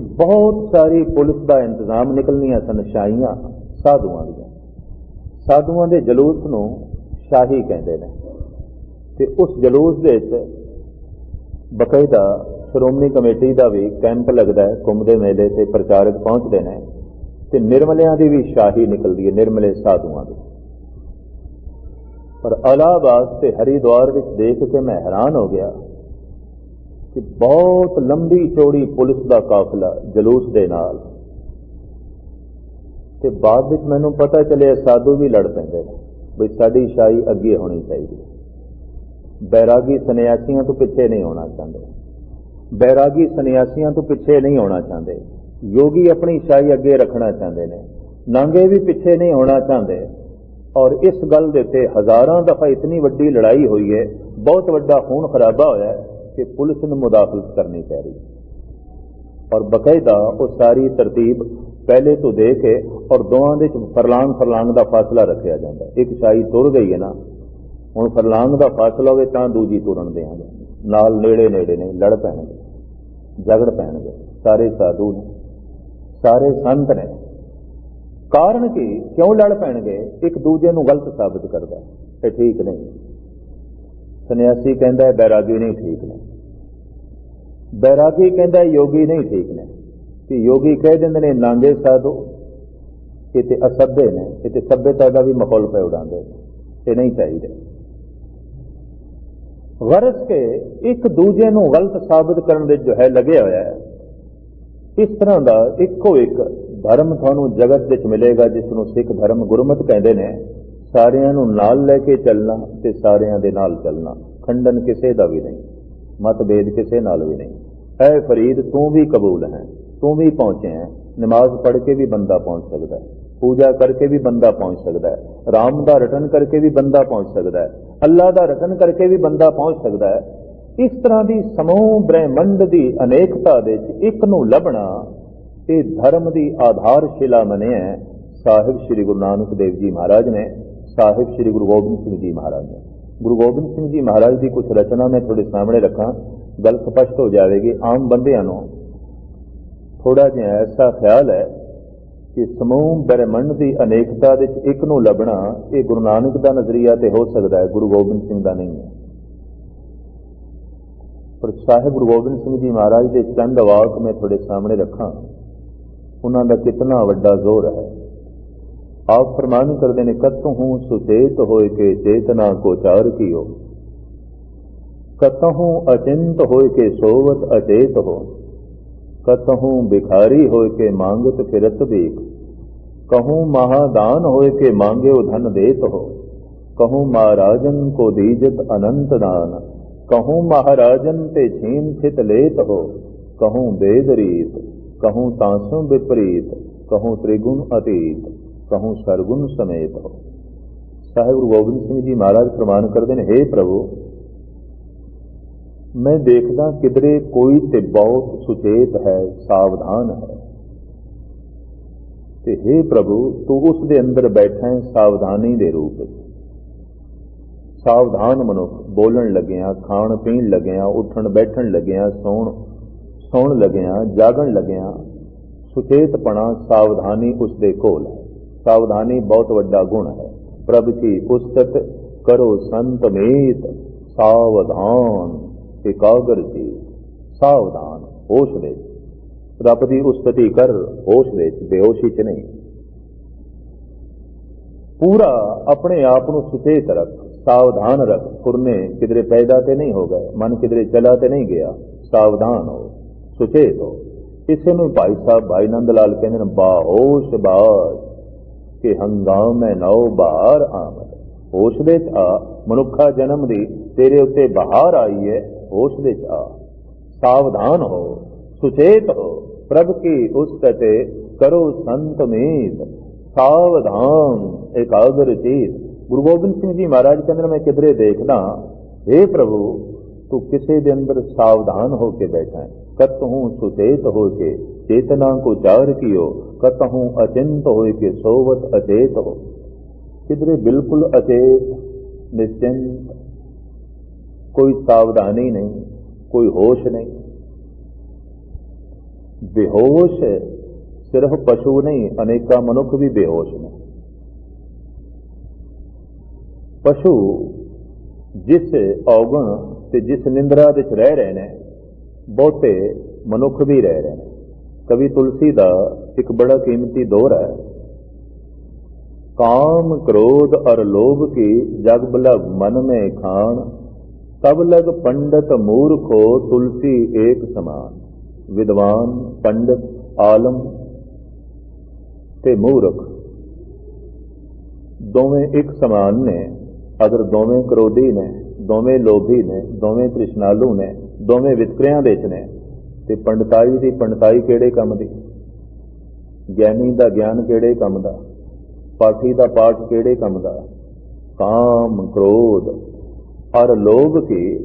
ਕਿ ਬਹੁਤ ਸਾਰੀ ਪੁਲਿਸ ਦਾ ਇੰਤਜ਼ਾਮ ਨਿਕਲਣੀਆਂ ਸਨ, ਸ਼ਾਹੀਆਂ, ਸਾਧੂਆਂ ਦੀਆਂ। ਸਾਧੂਆਂ ਦੇ ਜਲੂਸ ਨੂੰ ਸ਼ਾਹੀ ਕਹਿੰਦੇ ਨੇ। ਤੇ ਉਸ ਜਲੂਸ ਦੇ ਵਿੱਚ ਬਕਾਇਦਾ ਸ਼੍ਰੋਮਣੀ ਕਮੇਟੀ ਦਾ ਵੀ ਕੈਂਪ ਲੱਗਦਾ ਹੈ, ਕੁੰਭ ਦੇ ਮੇਲੇ ਤੇ ਪ੍ਰਚਾਰਕ ਪਹੁੰਚਦੇ ਨੇ ਤੇ ਨਿਰਮਲਿਆਂ ਦੀ ਵੀ ਸ਼ਾਹੀ ਨਿਕਲਦੀ ਹੈ, ਨਿਰਮਲੇ ਸਾਧੂਆਂ ਦੀ। ਪਰ ਅਲਾਹਾਬਾਦ ਤੇ ਹਰੀਦੁਆਰ ਵਿੱਚ ਦੇਖ ਕੇ ਮੈਂ ਹੈਰਾਨ ਹੋ ਗਿਆ ਕਿ ਬਹੁਤ ਲੰਬੀ ਚੌੜੀ ਪੁਲਿਸ ਦਾ ਕਾਫਲਾ ਜਲੂਸ ਦੇ ਨਾਲ। ਤੇ ਬਾਅਦ ਵਿੱਚ ਮੈਨੂੰ ਪਤਾ ਚੱਲਿਆ ਸਾਧੂ ਵੀ ਲੜ ਪੈਂਦੇ ਨੇ, ਵੀ ਸਾਡੀ ਸ਼ਾਹੀ ਅੱਗੇ ਹੋਣੀ ਚਾਹੀਦੀ ਬੈਰਾਗੀ ਸੰਨਿਆਸੀਆਂ ਤੋਂ ਪਿੱਛੇ ਨਹੀਂ ਹੋਣਾ ਚਾਹੁੰਦੇ। ਬੈਰਾਗੀ ਸੰਨਿਆਸੀਆਂ ਤੋਂ ਪਿੱਛੇ ਨਹੀਂ ਹੋਣਾ ਚਾਹੁੰਦੇ। ਯੋਗੀ ਆਪਣੀ ਸ਼ਾਹੀ ਅੱਗੇ ਰੱਖਣਾ ਚਾਹੁੰਦੇ ਨੇ। ਨਾਂਗੇ ਵੀ ਪਿੱਛੇ ਨਹੀਂ ਹੋਣਾ ਚਾਹੁੰਦੇ। ਔਰ ਇਸ ਗੱਲ ਦੇ ਉੱਤੇ ਹਜ਼ਾਰਾਂ ਦਫਾ ਇਤਨੀ ਵੱਡੀ ਲੜਾਈ ਹੋਈ ਹੈ, ਬਹੁਤ ਵੱਡਾ ਖੂਨ ਖਰਾਬਾ ਹੋਇਆ ਹੈ ਕਿ ਪੁਲਿਸ ਨੂੰ ਮੁਦਾਖਲਤ ਕਰਨੀ ਪੈ ਰਹੀ ਔਰ ਬਕਾਇਦਾ ਉਹ ਸਾਰੀ ਤਰਤੀਬ ਪਹਿਲੇ ਤੋਂ ਦੇ ਕੇ ਔਰ ਦੋਵਾਂ ਦੇ ਵਿੱਚ ਫਰਲਾਂਗ ਫਰਲਾਂਗ ਦਾ ਫਾਸਲਾ ਰੱਖਿਆ ਜਾਂਦਾ ਇੱਕ ਸ਼ਾਹੀ ਤੁਰ ਗਈ ਹੈ ਨਾ, ਹੁਣ ਫਰਲਾਂਗ ਦਾ ਫਾਸਲਾ ਹੋਵੇ ਤਾਂ ਦੂਜੀ ਤੁਰਨ ਦੇਾਂਗੇ ਨਾਲ ਨੇੜੇ ਨੇੜੇ ਨੇ, ਲੜ ਪੈਣਗੇ ਝਗੜ ਪੈਣਗੇ, ਸਾਰੇ ਸਾਧੂ ਨੇ, ਸਾਰੇ ਸੰਤ ਨੇ। ਕਾਰਨ ਕੀ? ਕਿਉਂ ਲੜ ਪੈਣਗੇ? ਇੱਕ ਦੂਜੇ ਨੂੰ ਗਲਤ ਸਾਬਿਤ ਕਰਦਾ ਇਹ ਠੀਕ ਨਹੀਂ। ਸੰਨਿਆਸੀ ਕਹਿੰਦਾ ਬੈਰਾਗੀ ਨਹੀਂ ਠੀਕ ਨੇ। ਬੈਰਾਗੀ ਕਹਿੰਦਾ ਯੋਗੀ ਨਹੀਂ ਠੀਕ ਨੇ। ਕਿ ਯੋਗੀ ਕਹਿ ਦਿੰਦੇ ਨੇ, ਨਾਂਗੇ ਸਾਧੂ, ਇਹ ਤੇ ਅਸਭ्य ਨੇ। ਇਹ ਤੇ ਸਭ్యਤਾ ਦਾ ਵੀ ਮਾਹੌਲ ਪੈ ਉਡਾਉਂਦੇ ਇਹ ਨਹੀਂ ਚਾਹੀਦਾ। ਵਰਸ ਕੇ ਇੱਕ ਦੂਜੇ ਨੂੰ ਗਲਤ ਸਾਬਤ ਕਰਨ ਦੇ ਜੋ ਹੈ, ਲੱਗਿਆ ਹੋਇਆ ਹੈ। ਇਸ ਤਰ੍ਹਾਂ ਦਾ ਇੱਕੋ ਇੱਕ ਧਰਮ ਤੁਹਾਨੂੰ ਜਗਤ ਵਿੱਚ ਮਿਲੇਗਾ, ਜਿਸ ਨੂੰ ਸਿੱਖ ਧਰਮ ਗੁਰਮਤ ਕਹਿੰਦੇ ਨੇ। ਸਾਰਿਆਂ ਨੂੰ ਨਾਲ ਲੈ ਕੇ ਚੱਲਣਾ ਤੇ ਸਾਰਿਆਂ ਦੇ ਨਾਲ ਚੱਲਣਾ। ਖੰਡਨ ਕਿਸੇ ਦਾ ਵੀ ਨਹੀਂ, ਮਤਭੇਦ ਕਿਸੇ ਨਾਲ ਵੀ ਨਹੀਂ। ਐ ਫਰੀਦ, ਤੂੰ ਵੀ ਕਬੂਲ ਹੈ, ਤੂੰ ਵੀ ਪਹੁੰਚੇ ਹੈ। ਨਮਾਜ਼ ਪੜ੍ਹ ਕੇ ਵੀ ਬੰਦਾ ਪਹੁੰਚ ਸਕਦਾ ਹੈ, ਪੂਜਾ ਕਰਕੇ ਵੀ ਬੰਦਾ ਪਹੁੰਚ ਸਕਦਾ ਹੈ, ਰਾਮ ਦਾ ਰਟਨ ਕਰਕੇ ਵੀ ਬੰਦਾ ਪਹੁੰਚ ਸਕਦਾ ਹੈ, ਅੱਲਾ ਦਾ ਰਟਨ ਕਰਕੇ ਵੀ ਬੰਦਾ ਪਹੁੰਚ ਸਕਦਾ ਹੈ। ਇਸ ਤਰ੍ਹਾਂ ਦੀ ਸਮੂਹ ਬ੍ਰਹਿਮੰਡ ਦੀ ਅਨੇਕਤਾ ਦੇ ਵਿੱਚ ਇੱਕ ਨੂੰ ਲੱਭਣਾ ਇਹ ਧਰਮ ਦੀ ਆਧਾਰਸ਼ਿਲਾ ਮੰਨਿਆ ਸਾਹਿਬ ਸ੍ਰੀ ਗੁਰੂ ਨਾਨਕ ਦੇਵ ਜੀ ਮਹਾਰਾਜ ਨੇ ਸਾਹਿਬ ਸ੍ਰੀ ਗੁਰੂ ਗੋਬਿੰਦ ਸਿੰਘ ਜੀ ਮਹਾਰਾਜ ਨੇ ਗੁਰੂ ਗੋਬਿੰਦ ਸਿੰਘ ਜੀ ਮਹਾਰਾਜ ਦੀ ਕੁਝ ਰਚਨਾ ਮੈਂ ਤੁਹਾਡੇ ਸਾਹਮਣੇ ਰੱਖਾਂ ਗੱਲ ਸਪਸ਼ਟ ਹੋ ਜਾਵੇਗੀ ਆਮ ਬੰਦਿਆਂ ਨੂੰ ਥੋੜਾ ਜਿਹਾ ਐਸਾ ਖਿਆਲ ਹੈ ਕਿ ਸਮੂਹ ਬ੍ਰਹਿਮੰਡ ਦੀ ਅਨੇਕਤਾ ਵਿੱਚ ਇੱਕ ਨੂੰ ਲੱਭਣਾ ਇਹ ਗੁਰੂ ਨਾਨਕ ਦਾ ਨਜ਼ਰੀਆ ਤੇ ਹੋ ਸਕਦਾ ਹੈ ਗੁਰੂ ਗੋਬਿੰਦ ਸਿੰਘ ਦਾ ਨਹੀਂ ਹੈ ਪਰ ਸਾਹਿਬ ਗੁਰੂ ਗੋਬਿੰਦ ਸਿੰਘ ਜੀ ਮਹਾਰਾਜ ਦੇ ਚੰਦ ਵਾਕ ਮੈਂ ਤੁਹਾਡੇ ਸਾਹਮਣੇ ਰੱਖਾਂ ਉਹਨਾਂ ਦਾ ਕਿੰਨਾ ਵੱਡਾ ਜ਼ੋਰ ਹੈ ਆਪ ਫਰਮਾਨ ਕਰਦੇ ਨੇ ਕਤੋਂ ਹੂੰ ਸੁਚੇਤ ਹੋਏ ਕੇ ਚੇਤਨਾ ਕੋ ਚਾਰ ਕੀਓ। ਕਤਹੂੰ ਅਚਿੰਤ ਹੋਏ ਕੇ ਸੋਵਤ ਅਚੇਤ ਹੋ। ਕਤਹੂੰ ਬਿਖਾਰੀ ਹੋਏ ਕੇ ਮੰਗਤ ਫਿਰਤ ਵੇਖ ਕਹੂੰ ਮਹਾਦਾਨ ਹੋਏ ਕੇ ਮੰਗਿਓ ਧਨ ਦੇਤ ਹੋ। ਕਹੂੰ ਮਹਾਰਾਜਨ ਕੋ ਦੀਜਤ ਅਨੰਤ ਦਾਨ। ਕਹੂੰ ਮਹਾਰਾਜਨ ਤੇ ਛੀਨ ਛਿਤ ਲੇਤ ਹੋ। ਕਹੂੰ ਬੇਦਰੀਤ। ਕਹੂੰ ਤਾਂਸੋਂ ਵਿਪਰੀਤ। ਕਹੂੰ ਤ੍ਰਿਗੁਣ ਅਤੀਤ। ਕਹੂੰ ਸਰਗੁਣ ਸਮੇਤ ਹੋ। ਸਾਹਿਬ ਗੁਰੂ ਗੋਬਿੰਦ ਸਿੰਘ ਜੀ ਮਹਾਰਾਜ ਪ੍ਰਮਾਨ ਕਰਦੇ ਨੇ हे ਪ੍ਰਭੂ, ਮੈਂ ਦੇਖਦਾ ਕਿਧਰੇ ਕੋਈ ਤੇ ਬਹੁਤ ਸੁਚੇਤ ਹੈ, ਸਾਵਧਾਨ ਹੈ। ਤੇ हे ਪ੍ਰਭੂ, ਤੂੰ ਉਸ ਦੇ ਅੰਦਰ ਬੈਠਾ ਹੈ, ਸਾਵਧਾਨੀ ਦੇ ਰੂਪ ਵਿੱਚ। ਸਾਵਧਾਨ ਮਨੁੱਖ ਬੋਲਣ ਲੱਗਿਆ, ਖਾਣ ਪੀਣ ਲੱਗਿਆ, ਉੱਠਣ ਬੈਠਣ ਲੱਗਿਆ, ਸੌਣ ਸੌਣ ਲੱਗਿਆ, ਜਾਗਣ ਲੱਗਿਆ, ਸੁਚੇਤਪਣਾ, ਸਾਵਧਾਨੀ ਉਸ ਦੇ ਕੋਲ ਹੈ। ਸਾਵਧਾਨੀ ਬਹੁਤ ਵੱਡਾ ਗੁਣ ਹੈ। ਪ੍ਰਭ ਕੀ ਉਸਤਤ ਕਰੋ ਸੰਤ ਮੇਤ, ਸਾਵਧਾਨ, ਇਕਾਗਰ ਜੀ ਸਾਵਧਾਨ, ਹੋਸ਼ ਦੇ। ਰੱਬ ਦੀ ਉਸਤਤੀ ਕਰ, ਹੋਸ਼ ਦੇ, ਬੇਹੋਸ਼ੀ ਚ ਨਹੀਂ। ਪੂਰਾ ਆਪਣੇ ਆਪ ਨੂੰ ਸੁਚੇਤ ਰੱਖ, ਸਾਵਧਾਨ ਰੱਖ। ਫੁਰਨੇ ਕਿਧਰੇ ਪੈਦਾ ਤੇ ਨਹੀਂ ਹੋ ਗਏ, ਮਨ ਕਿਧਰੇ ਚਲਾ ਤੇ ਨਹੀਂ ਗਿਆ, ਸਾਵਧਾਨ ਹੋ, ਸੁਚੇਤ ਹੋ। ਇਸੇ ਨੂੰ ਭਾਈ ਸਾਹਿਬ ਭਾਈ ਨੰਦ ਲਾਲ ਕਹਿੰਦੇ ਨੇ, ਬਾਹੋਸ਼ ਬਾਜ। ਕਿ ਹੰਗਾਮੇ ਨੌ ਬਾਹਰ ਆਮਦ ਹੋਸ਼ ਦੇ ਆ, ਮਨੁੱਖਾ ਜਨਮ ਦੀ ਤੇਰੇ ਉੱਤੇ ਬਹਾਰ ਆਈ ਹੈ, ਹੋਸ਼ ਦੇ ਆ। ਸਾਵਧਾਨ ਹੋ, ਸੁਚੇਤ ਹੋ, ਪ੍ਰਭ ਕੀ ਉਸਤਤੇ ਕਰੋ ਸੰਤ ਮੀਤ ਸਾਵਧਾਨ, ਇਕਾਗਰ ਚੀਤ। ਗੁਰੂ ਗੋਬਿੰਦ ਸਿੰਘ ਜੀ ਮਹਾਰਾਜ ਕਹਿੰਦੇ ਨੇ, ਮੈਂ ਕਿਧਰੇ ਦੇਖਦਾ हे ਪ੍ਰਭੂ ਤੂੰ ਕਿਸੇ ਦੇ ਅੰਦਰ ਸਾਵਧਾਨ ਹੋ ਕੇ ਬੈਠਾ ਹੈ ਕਤਹੂੰ ਸੁਚੇਤ ਹੋ ਕੇ ਚੇਤਨਾ ਕੋ ਚਾਰ ਕੀਓ ਕਤਹੂੰ ਅਚਿੰਤ ਹੋਏ ਕੇ ਸੋਵਤ ਅਚੇਤ ਹੋ ਕਿਧਰੇ ਬਿਲਕੁਲ ਅਚੇਤ ਨਿਸ਼ਚਿੰਤ ਕੋਈ ਸਾਵਧਾਨੀ ਨਹੀਂ ਕੋਈ ਹੋਸ਼ ਨਹੀਂ ਬੇਹੋਸ਼ ਸਿਰਫ ਪਸ਼ੂ ਨਹੀਂ ਅਨੇਕਾਂ ਮਨੁੱਖ ਵੀ ਬੇਹੋਸ਼ ਨੇ ਪਸ਼ੂ ਜਿਸ ਔਗਣ ਤੇ ਜਿਸ ਨਿੰਦਰਾ ਵਿੱਚ ਰਹਿ ਰਹੇ ਨੇ, ਬਹੁਤੇ ਮਨੁੱਖ ਵੀ ਰਹਿ ਰਹੇ ਨੇ। ਕਵੀ ਤੁਲਸੀ ਦਾ ਇੱਕ ਬੜਾ ਕੀਮਤੀ ਦੌਰ ਹੈ। ਕਾਮ ਕ੍ਰੋਧ ਅਰ ਲੋਭ ਕੀ ਜਗ ਬਲਗ ਮਨ ਮੇ ਖਾਣ, ਤਬ ਲਗ ਪੰਡਤ ਮੂਰਖੋ ਤੁਲਸੀ ਏਕ ਸਮਾਨ। ਵਿਦਵਾਨ, ਪੰਡਤ, ਆਲਮ ਤੇ ਮੂਰਖ ਦੋਵੇਂ ਇੱਕ ਸਮਾਨ ਨੇ ਅਦਰ ਦੋਵੇਂ ਕ੍ਰੋਧੀ ਨੇ। ਦੋਵੇਂ ਲੋਭੀ ਨੇ, ਦੋਵੇਂ ਤ੍ਰਿਸ਼ਨਾਲੂ ਨੇ, ਦੋਵੇਂ ਵਿਤਕਰਿਆਂ ਦੇ ਨੇ। ਤੇ ਪੰਡਤਾਈ ਦੀ ਪੰਡਤਾਈ ਕਿਹੜੇ ਕੰਮ ਦੀ? ਗਿਆਨੀ ਦਾ ਗਿਆਨ ਕਿਹੜੇ ਕੰਮ ਦਾ? ਪਾਠੀ ਦਾ ਪਾਠ ਕਿਹੜੇ ਕੰਮ ਦਾ? ਕਾਮ ਕ੍ਰੋਧ। ਔਰ ਲੋਭ ਕੀ?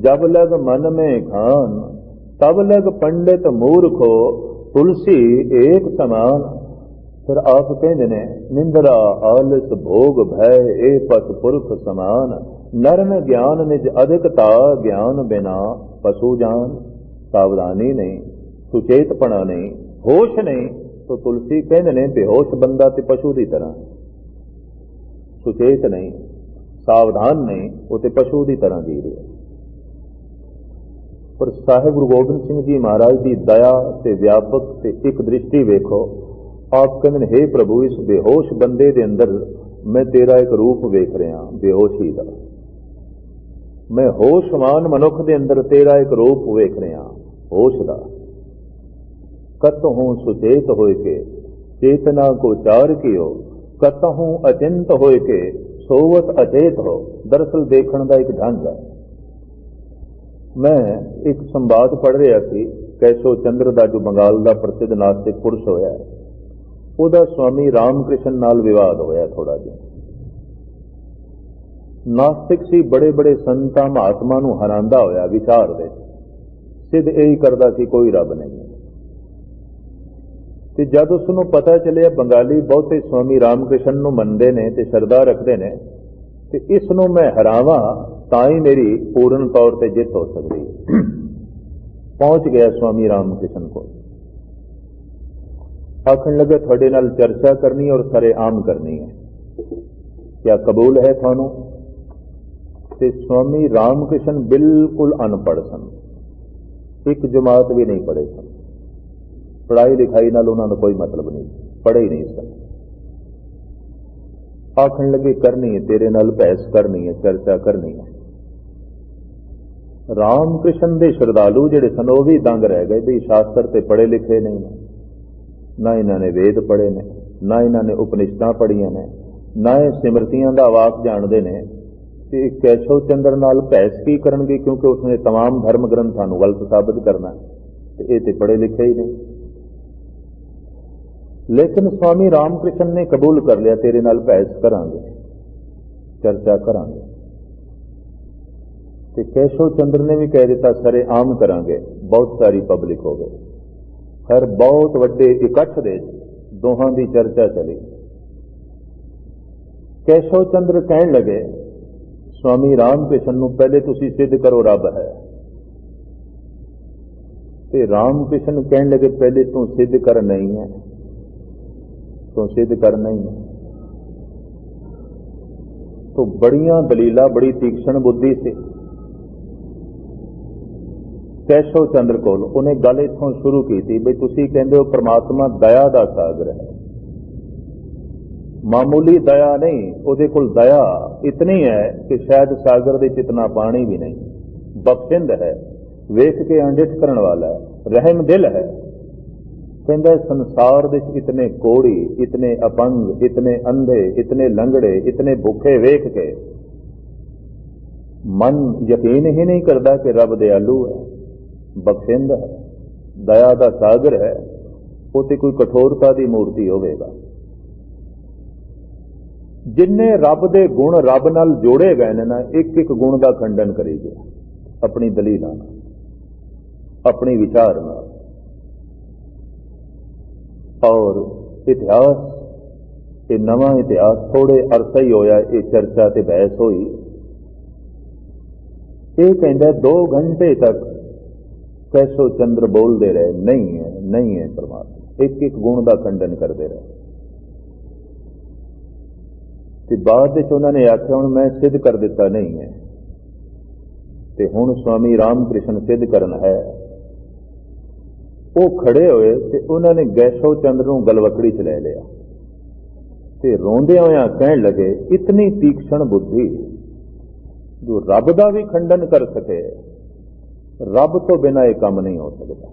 ਜਬ ਲਗ ਮਨ ਮੇ ਖਾਨ, ਤਬ ਲਗ ਪੰਡਿਤ ਮੂਰਖੋ, ਤੁਲਸੀ ਏਕ ਸਮਾਨ। ਫਿਰ ਆਪ ਕਹਿੰਦੇ ਨੇ, ਨਿੰਦਰਾ ਆਲਸ ਭੋਗ ਭੈ ਏ ਪਤ ਪੁਰਖ ਸਮਾਨ। ਨਰਮ ਗਿਆਨ ਨਿਜ ਅਧਿਕਤਾ ਗਿਆਨ ਬਿਨਾ ਪਸ਼ੂ ਜਾਨ, ਸਾਵਧਾਨੀ ਨਹੀਂ, ਸੁਚੇਤਪਣਾ ਨਹੀਂ, ਹੋਸ਼ ਨਹੀਂ, ਤੋ ਤੁਲਸੀ ਕਹਿੰਦੇ ਨੇ ਬੇਹੋਸ਼ ਬੰਦਾ ਤੇ ਪਸ਼ੂ ਦੀ ਤਰ੍ਹਾਂ। ਸੁਚੇਤ ਨਹੀਂ, ਸਾਵਧਾਨ ਨਹੀਂ, ਉਹ ਤੇ ਪਸ਼ੂ ਦੀ ਤਰ੍ਹਾਂ ਜੀ ਰਿਹਾ। ਪਰ ਸਾਹਿਬ ਗੁਰੂ ਗੋਬਿੰਦ ਸਿੰਘ ਜੀ ਮਹਾਰਾਜ ਦੀ ਦਇਆ ਤੇ ਵਿਆਪਕ ਤੇ ਇੱਕ ਦ੍ਰਿਸ਼ਟੀ ਵੇਖੋ, ਆਪ ਕਹਿੰਦੇ ਨੇ हे ਪ੍ਰਭੂ, ਇਸ ਬੇਹੋਸ਼ ਬੰਦੇ ਦੇ ਅੰਦਰ ਮੈਂ ਤੇਰਾ ਇੱਕ ਰੂਪ ਵੇਖ ਰਿਹਾ, ਬੇਹੋਸ਼ੀ ਦਾ। ਮੈਂ ਹੋਸ਼ਮਾਨ ਮਨੁੱਖ ਦੇ ਅੰਦਰ ਤੇਰਾ ਇੱਕ ਰੂਪ ਵੇਖ ਰਿਹਾ ਹੋਸ਼ ਦਾ। ਕਤ ਕਤਹੂ ਸੁਚੇਤ ਹੋਏ ਕੇ, ਚੇਤਨਾ ਕੋ ਚਾਰ ਕਤ ਕਤਹੂ ਅਚਿੰਤ ਹੋਏ ਕੇ, ਸੋਵਤ ਅਚੇਤ ਹੋ। ਦਰਸਲ ਦੇਖਣ ਦਾ ਇੱਕ ਢੰਗ ਹੈ। ਮੈਂ ਇੱਕ ਸੰਵਾਦ ਪੜ ਰਿਹਾ ਸੀ, ਕੈਸੋ ਚੰਦਰ ਦਾ ਜੋ ਬੰਗਾਲ ਦਾ ਪ੍ਰਸਿੱਧ ਨਾਸਤਿਕ ਪੁਰਸ਼ ਹੋਇਆ ਉਹਦਾ ਸਵਾਮੀ ਰਾਮਕ੍ਰਿਸ਼ਨ ਨਾਲ ਵਿਵਾਦ ਹੋਇਆ ਥੋੜਾ ਜਿਹਾ। ਨਾਸਤਿਕ ਸੀ, ਬੜੇ ਬੜੇ ਸੰਤਾਂ ਮਹਾਤਮਾ ਨੂੰ ਹਰਾਂਦਾ ਹੋਇਆ ਵਿਚਾਰ ਦੇ। ਸਿੱਧ ਇਹੀ ਕਰਦਾ ਸੀ, ਕੋਈ ਰੱਬ ਨਹੀਂ। ਤੇ ਜਦ ਉਸ ਨੂੰ ਪਤਾ ਚੱਲਿਆ, ਬੰਗਾਲੀ ਬਹੁਤੇ ਸਵਾਮੀ ਰਾਮਕ੍ਰਿਸ਼ਨ ਨੂੰ ਮੰਨਦੇ ਨੇ ਤੇ ਸ਼ਰਧਾ ਰੱਖਦੇ ਨੇ, ਤੇ ਇਸ ਨੂੰ ਮੈਂ ਹਰਾਵਾਂ, ਤਾਂ ਹੀ ਮੇਰੀ ਪੂਰਨ ਤੌਰ ਤੇ ਜਿੱਤ ਹੋ ਸਕਦੀ। ਪਹੁੰਚ ਗਿਆ ਸਵਾਮੀ ਰਾਮਕ੍ਰਿਸ਼ਨ ਕੋਲ। ਆਖਣ ਲੱਗਾ, ਤੁਹਾਡੇ ਨਾਲ ਚਰਚਾ ਕਰਨੀ ਔਰ ਸਾਰੇ ਆਮ ਕਰਨੀ ਹੈ। ਕਿਆ ਕਬੂਲ ਹੈ ਤੁਹਾਨੂੰ? ਤੇ ਸਵਾਮੀ ਰਾਮਕ੍ਰਿਸ਼ਨ ਬਿਲਕੁਲ ਅਨਪੜ੍ਹ ਸਨ। ਇੱਕ ਜਮਾਤ ਵੀ ਨਹੀਂ ਪੜ੍ਹੇ ਸਨ। ਪੜ੍ਹਾਈ ਲਿਖਾਈ ਨਾਲ ਉਹਨਾਂ ਦਾ ਕੋਈ ਮਤਲਬ ਨਹੀਂ, ਪੜ੍ਹੇ ਹੀ ਨਹੀਂ ਸਨ। ਆਖਣ ਲੱਗੇ, ਕਰਨੀ ਹੈ, ਤੇਰੇ ਨਾਲ ਬਹਿਸ ਕਰਨੀ ਹੈ, ਚਰਚਾ ਕਰਨੀ ਹੈ। ਰਾਮ ਕ੍ਰਿਸ਼ਨ ਦੇ ਸ਼ਰਧਾਲੂ ਜਿਹੜੇ ਸਨ, ਉਹ ਵੀ ਦੰਗ ਰਹਿ ਗਏ ਵੀ ਸ਼ਾਸਤਰ ਤੇ ਪੜ੍ਹੇ ਲਿਖੇ ਨਹੀਂ ਨੇ। ਨਾ ਇਹਨਾਂ ਨੇ ਵੇਦ ਪੜ੍ਹੇ ਨੇ, ਨਾ ਇਹਨਾਂ ਨੇ ਉਪਨਿਸ਼ਦਾਂ ਪੜ੍ਹੀਆਂ ਨੇ, ਨਾ ਇਹ ਸਿਮਰਤੀਆਂ ਦਾ ਆਵਾਜ਼ ਜਾਣਦੇ ਨੇ। ਤੇ ਕੈਸ਼ਵ ਚੰਦਰ ਨਾਲ ਬਹਿਸ ਕੀ ਕਰਨਗੇ ਕਿਉਂਕਿ ਉਸਨੇ तमाम ਧਰਮ ਗ੍ਰੰਥਾਂ ਨੂੰ ਗਲਤ ਸਾਬਤ ਕਰਨਾ ਤੇ ਇਹ ਤੇ ਪੜ੍ਹੇ ਲਿਖੇ ਹੀ ਨਹੀਂ ਲੇਕਿਨ ਸਵਾਮੀ ਰਾਮਕ੍ਰਿਸ਼ਨ ਨੇ ਕਬੂਲ ਕਰ ਲਿਆ ਤੇਰੇ ਨਾਲ ਬਹਿਸ ਕਰਾਂਗੇ ਚਰਚਾ ਕਰਾਂਗੇ ਤੇ ਕੈਸ਼ਵ ਚੰਦਰ ਨੇ ਵੀ ਕਹਿ ਦਿੱਤਾ ਸਾਰੇ ਆਮ ਕਰਾਂਗੇ ਬਹੁਤ ਸਾਰੀ ਪਬਲਿਕ ਹੋ ਗਈ ਹਰ ਬਹੁਤ ਵੱਡੇ ਇਕੱਠ ਦੇ ਦੋਹਾਂ ਦੀ ਚਰਚਾ ਚਲੀ ਕੈਸ਼ਵ ਚੰਦਰ ਕਹਿਣ ਲੱਗੇ ਸਵਾਮੀ ਰਾਮ ਕ੍ਰਿਸ਼ਨ ਨੂੰ ਪਹਿਲੇ ਤੁਸੀਂ ਸਿੱਧ ਕਰੋ ਰੱਬ ਹੈ। ਤੇ ਰਾਮ ਕ੍ਰਿਸ਼ਨ ਕਹਿਣ ਲੱਗੇ ਪਹਿਲੇ ਤੂੰ ਸਿੱਧ ਕਰ ਨਹੀਂ ਹੈ। ਤੂੰ ਸਿੱਧ ਕਰ ਨਹੀਂ ਹੈ। ਤੋਂ ਬੜੀਆਂ ਦਲੀਲਾਂ, ਬੜੀ ਤੀਕਸ਼ਣ ਬੁੱਧੀ ਸੀ। ਕੈਸ਼ਵ ਚੰਦਰ ਕੋਲ ਉਹਨੇ ਗੱਲ ਇਥੋਂ ਸ਼ੁਰੂ ਕੀਤੀ ਵੀ ਤੁਸੀਂ ਕਹਿੰਦੇ ਹੋ ਪ੍ਰਮਾਤਮਾ ਦਇਆ ਦਾ ਸਾਗਰ ਹੈ। ਮਾਮੂਲੀ ਦਇਆ ਨਹੀਂ, ਉਹਦੇ ਕੋਲ ਦਇਆ ਇਤਨੀ ਹੈ ਕਿ ਸ਼ਾਇਦ ਸਾਗਰ ਦੇ ਇਤਨਾ ਪਾਣੀ ਵੀ ਨਹੀਂ। ਬਖਸ਼ਿੰਦ ਹੈ, ਵੇਖ ਕੇ ਅੰਡਿਤ ਕਰਨ ਵਾਲਾ ਹੈ, ਰਹਿਮ ਦਿਲ ਹੈ। ਕਹਿੰਦਾ ਸੰਸਾਰ ਵਿੱਚ ਇਤਨੇ ਕੋੜੀ, ਇਤਨੇ ਅਪੰਗ, ਇਤਨੇ ਅੰਧੇ, ਇਤਨੇ ਲੰਗੜੇ, ਇਤਨੇ ਭੁੱਖੇ ਵੇਖ ਕੇ ਮਨ ਯਕੀਨ ਹੀ ਨਹੀਂ ਕਰਦਾ ਕਿ ਰੱਬ ਦਿਆਲੂ ਹੈ। ਬਖਸ਼ਿੰਦ ਹੈ, ਦਇਆ ਦਾ ਸਾਗਰ ਹੈ, ਉਹ ਤੇ ਕੋਈ ਕਠੋਰਤਾ ਦੀ ਮੂਰਤੀ ਹੋਵੇਗਾ। ਜਿੰਨੇ ਰੱਬ ਦੇ ਗੁਣ ਰੱਬ ਨਾਲ ਜੋੜੇ ਗਏ ਨੇ ਨਾ, ਇੱਕ ਇੱਕ ਗੁਣ ਦਾ ਖੰਡਨ ਕਰੀ ਗਿਆ। ਆਪਣੀ ਦਲੀਲਾਂ ਨਾਲ, ਆਪਣੀ ਵਿਚਾਰ ਨਾਲ। ਔਰ ਇਤਿਹਾਸ, ਇਹ ਨਵਾਂ ਇਤਿਹਾਸ ਥੋੜੇ ਅਰਸੇ ਹੀ ਹੋਇਆ, ਇਹ ਚਰਚਾ ਤੇ ਬਹਿਸ ਹੋਈ। ਇਹ ਕਹਿੰਦਾ 2 ਘੰਟੇ ਤੱਕ ਕੈਸੋ ਚੰਦਰ ਬੋਲਦੇ ਰਹੇ, ਨਹੀਂ ਹੈ ਨਹੀਂ ਹੈ ਪਰਮਾਤਮਾ। ਇੱਕ ਇੱਕ ਗੁਣ ਦਾ ਖੰਡਨ ਕਰਦੇ ਰਹੇ। ਤੇ ਬਾਅਦ ਵਿੱਚ ਉਹਨਾਂ ਨੇ ਆਖਿਆ, ਹੁਣ ਮੈਂ ਸਿੱਧ ਕਰ ਦਿੱਤਾ ਨਹੀਂ ਹੈ। ਤੇ ਹੁਣ ਸਵਾਮੀ ਰਾਮਕ੍ਰਿਸ਼ਨ ਸਿੱਧ ਕਰਨ ਹੈ। ਉਹ ਖੜੇ ਹੋਏ ਤੇ ਉਹਨਾਂ ਨੇ ਗੈਸੋ ਚੰਦਰ ਨੂੰ ਗਲਵਕੜੀ ਚ ਲੈ ਲਿਆ। ਤੇ ਰੋਂਦਿਆਂ ਹੋਇਆਂ ਕਹਿਣ ਲੱਗੇ, ਇਤਨੀ ਤੀਕਸ਼ਣ ਬੁੱਧੀ, ਜੋ ਰੱਬ ਦਾ ਵੀ ਖੰਡਨ ਕਰ ਸਕੇ, ਰੱਬ ਤੋਂ ਬਿਨਾ ਇਹ ਕੰਮ ਨਹੀਂ ਹੋ ਸਕਦਾ।